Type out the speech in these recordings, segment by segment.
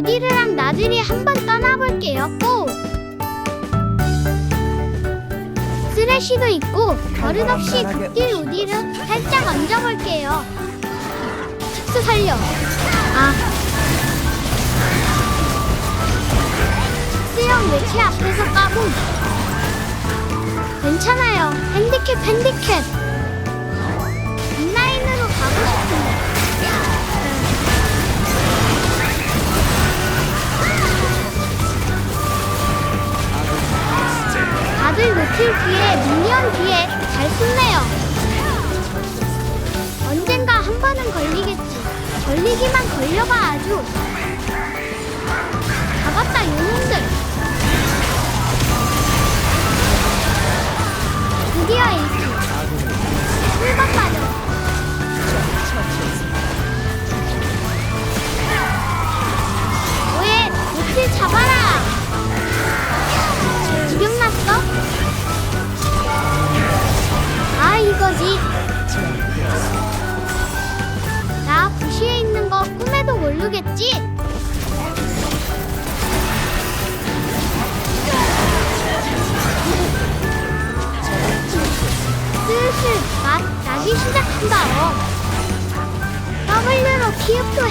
우디르랑 나들이 한번 떠나볼게요. 고! 쓰레쉬도 있고 버릇없이 극딜 우디르 살짝 얹어볼게요. 특수 살려. 아. 특수형 외치 앞에서 까고. 괜찮아요. 핸디캡 핸디캡. 다들 노틸 뒤에 미니언 뒤에 잘 숨네요. 언젠가 한 번은 걸리겠지. 걸리기만 걸려봐 아주. 잡았다 요놈들. 드디어 1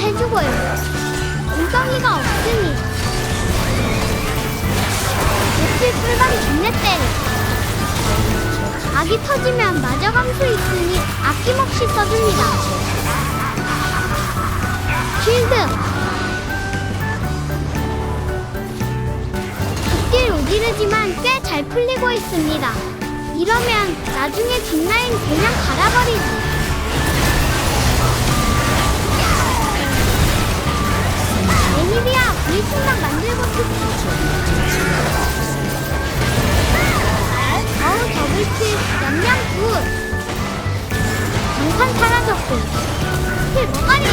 해주고요. 웅덩이가 없으니. 며칠 꿀밤 존내 때려 악이 터지면 마저 감수 있으니 아낌없이 써줍니다. 쉴드. 극딜 오지르지만 꽤 잘 풀리고 있습니다. 이러면 나중에 뒷라인 그냥 갈아버리지 애니비아 브리핑만 만들고 싶어. 어우 더블킬 냠냠 굿 장판 사라졌고. 킬 머가리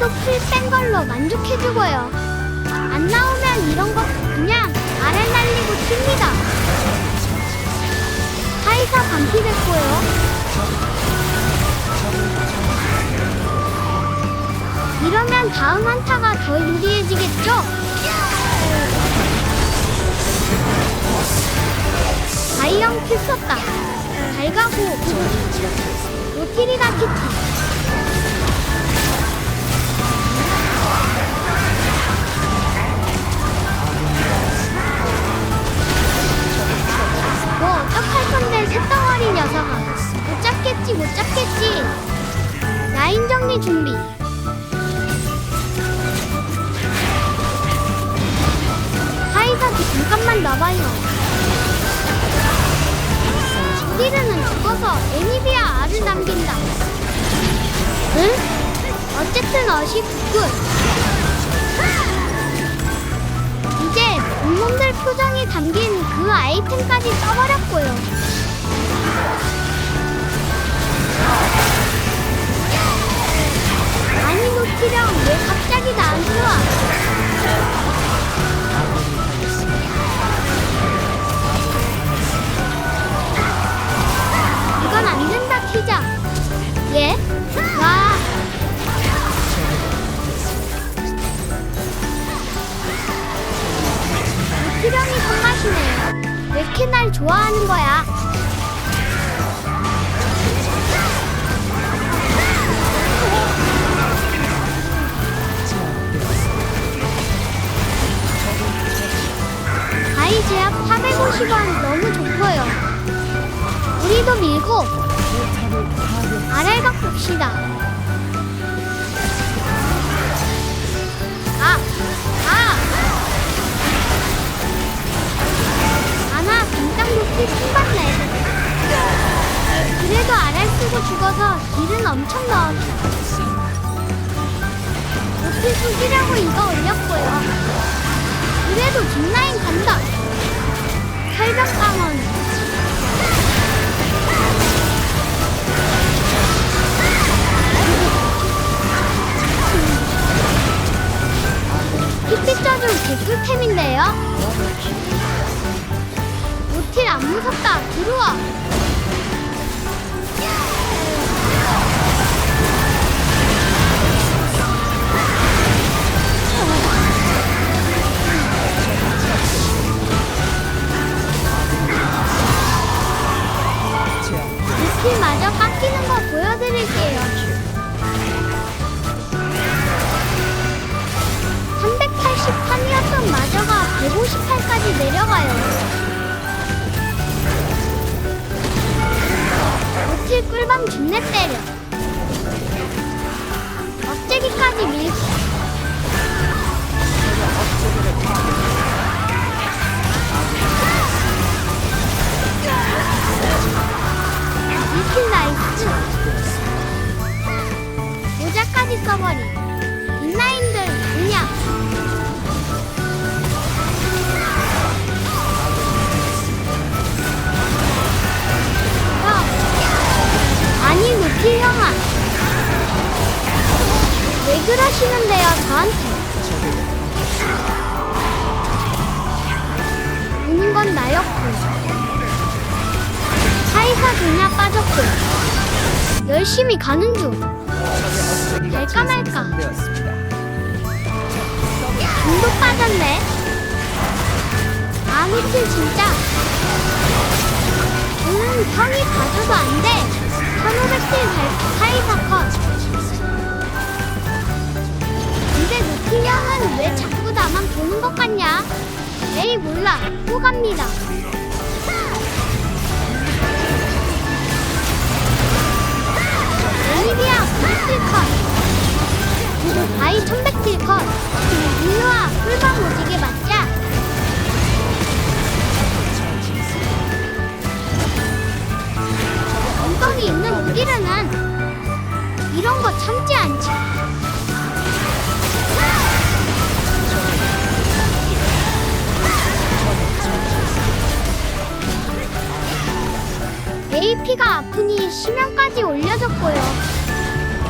그래도 풀 뺀 걸로 만족해주고요. 안 나오면 이런 거 그냥 아래 날리고 튑니다. 하이사 반피됐고요. 이러면 다음 한타가 더 유리해지겠죠? 다이형 킬 썼다. 잘 가고 로티리다 키티. 잡겠지 못 잡겠지? 라인 정리 준비. 하이사도 잠깐만 놔봐요. 우리는 죽어서 애니비아 알을 남긴다. 응? 어쨌든 어시 굿. 이제 온몸들 표정이 담긴 그 아이템까지 써버렸고요. 아니 노티령 왜 갑자기 나한테 와? 이건 안 된다 키자. 예? 와. 수령이 손맛이네요. 왜 이렇게 날 좋아하는 거야? 제압 450원 너무 좋고요. 우리도 밀고 아래각 봅시다. 아, 아. 아나 긴장 높이 신받네 그래도 알알 쓰고 죽어서 딜은 엄청 넣었어 높이 숙이려고 이거 올렸고요 그래도 뒷라인 간다 철벽강원 픽픽자주 개꿀템인데요? 오틸 안 무섭다. 들어와. 158까지 내려가요. 노틸 꿀밤 준내 때려. 억제기까지 밀 열심히 가는 중. 될까 말까. 중독 빠졌네. 아 미친 진짜. 음 형이 봐줘도 안 돼. 1500킬 달 사이사 컷. 근데 루피 형은 왜 자꾸 나만 보는 것 같냐? 에이 몰라. 또 갑니다. 애니비아 900킬 컷. 그리고 바이 1100킬 컷. 일로와 꿀밤 오지게 맞 AP가 아프니 심연까지 올려줬고요.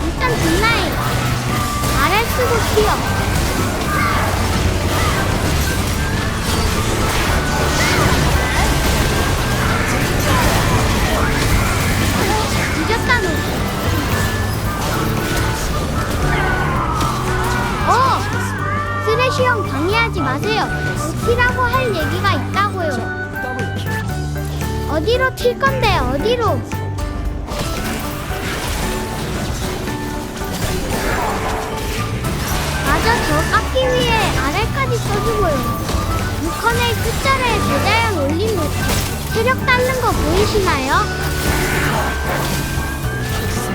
일단 뒷라인 아래 쓰고 튀어. 뒤졌다 너. 어! 쓰레쉬 형 방해하지 마세요. 루피라고 할 얘기가 있다고요. 어디로 튈 건데 어디로? 맞아 저 깎기 위해 아래까지 써주고요. 6컨의 끝자리에 대자연 올린 노트. 체력 따는 거 보이시나요?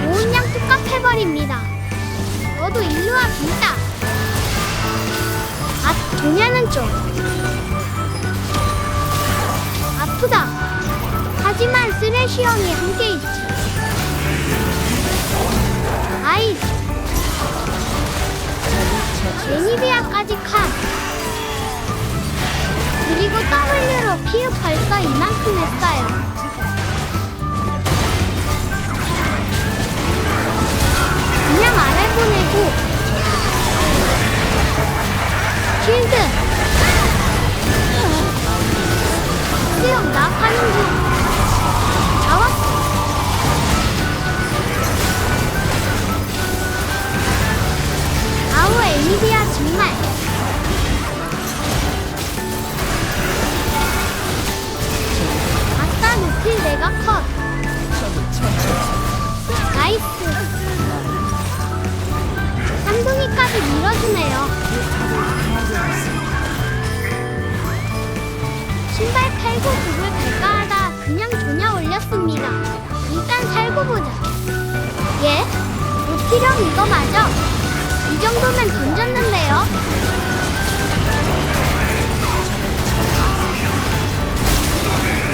오은양 뚝갑 해버립니다. 너도 일로와 빈다. 아, 도냐는 좀. 아프다. 하지만 쓰레쉬 형이 함께 있지. 아이. 애니비아까지 칸. 그리고 W로 피읍 벌써 이만큼 했어요. 그냥 아래 보내고. 쉴드. 정말. 아싸 루필 내가 컷. 나이스. 쌍둥이까지 밀어주네요. 신발 팔고 그걸 갈까 하다 그냥 조냐 올렸습니다. 일단 살고 보자. 예? 루피령 이거 맞아? 이 정도면 던졌는데요?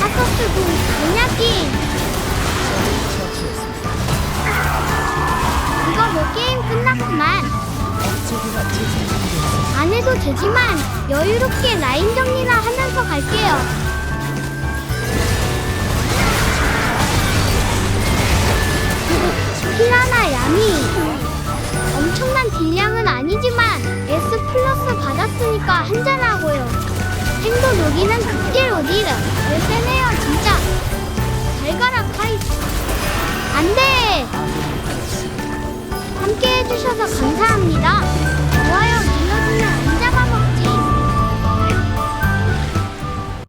하커스 군 공략기. 이거 뭐 게임 끝났구만. 안 해도 되지만 여유롭게 라인 정리나 하면서 갈게요. 피라나 야미 엄청난 분량은 아니지만 S 플러스 받았으니까 한잔하고요. 행도 여기는 극딜 어디를 열세네요 진짜. 잘 가라 카이. 안돼. 함께 해주셔서 감사합니다.